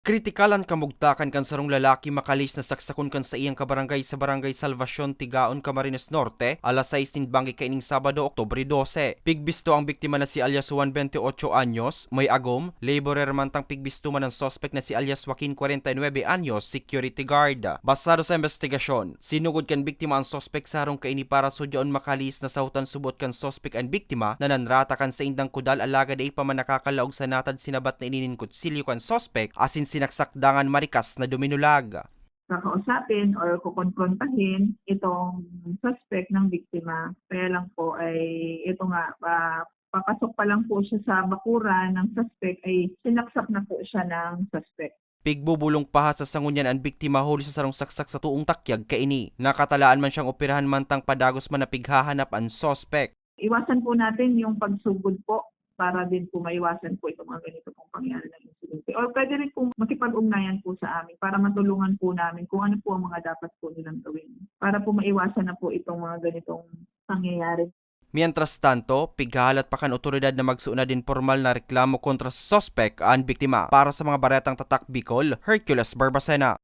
Kritikalan kamugtakan kan sarong lalaki makalis na saksakon kan sa iyang kabarangay sa barangay Salvacion Tigaon Camarines Norte alas 6 tin banggi kaining Sabado Oktubre 12. Pigbisto ang biktima na si alias Juan 28 anyos, may agom, laborer mantang pigbisto man ang suspect na si alias Joaquin 49 anyos, security guard. Basado sa investigasyon, sinugod kan biktima ang suspect sa harong kaini para sudyaon makalis na sautan subot kan suspect ang biktima na nanrata kan sa indang kudal alaga day pa man nakakalaog sa natad sinabat na ininin kutsilyo kan suspect asin sinaksakdangan marikas na duminulag. kakausapin or kukonfrontahin itong suspect ng biktima. Kaya lang po ay ito nga, pa, papasok pa lang po siya sa bakuran ng suspect ay sinaksak na po siya ng suspect. Pigbubulong paha sa sangunyan ang biktima huli sa sarong saksak sa tuong takyag kaini. Nakatalaan man siyang operahan mantang padagos man na pighahanap ang suspect. Iwasan po natin yung pagsugod po para din po maiwasan po itong mga ganito pong pangyari ng insidente. Or pwede rin po makipag-ugnayan po sa amin para matulungan po namin kung ano po ang mga dapat po nilang gawin. Para po maiwasan na po itong mga ganitong pangyayari. Mientras tanto, pighahalat pa kan otoridad na magsuuna din formal na reklamo kontra sa suspect ang biktima para sa mga baretang tatak Bicol, Hercules Barbacena.